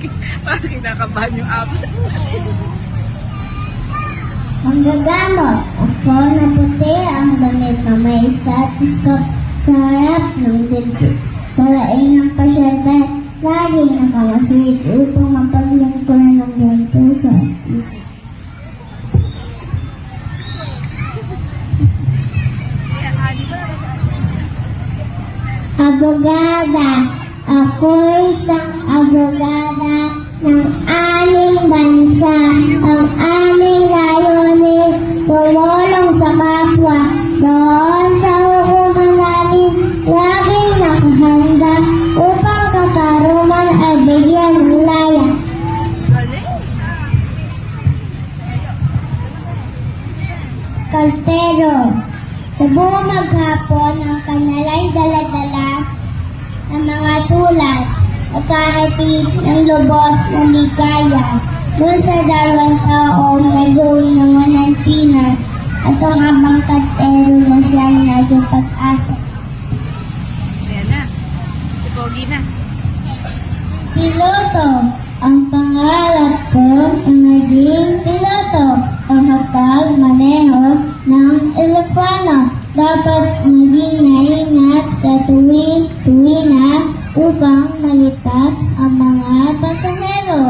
Parang kinakabahan yung apat. Manggagamot. Ako na puti ang damit na may stethoscope sa harap ng dibdib. Sa laing ng pasyente, laging nakamasid upang mapaglingkuran ng buong puso. Abogada. Ako isang abogada ng aming bansa. Ang aming layunin, tumulong sa kapwa. Doon sa hukuman namin, laging nakahanda upang kakaruman ay bigyan ng laya. Kalpero. Sa buong maghapon, ang kanalay daladala at kahatid ng lubos na ligaya. Doon sa dalawang taong nag-uwi ng manantina at ang abang kalpero na siyang naging pag-asa. Ayan na. Si Pogi na. Piloto. Ang pangarap ko ay maging piloto. Kapag maneho ng eroplano, dapat maging maingat sa tuwing tuwina upang maligtas ang mga pasahero.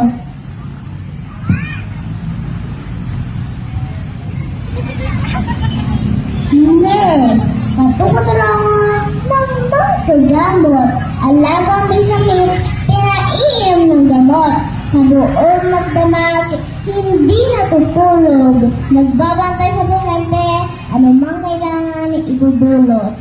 Nurse, katutulungan ng magkagamot. Alagang may sakit, pinaiinom ng gamot. Sa buong magdamag, hindi natutulog. Nagbabantay sa bukante, anumang kailangan ibubulot.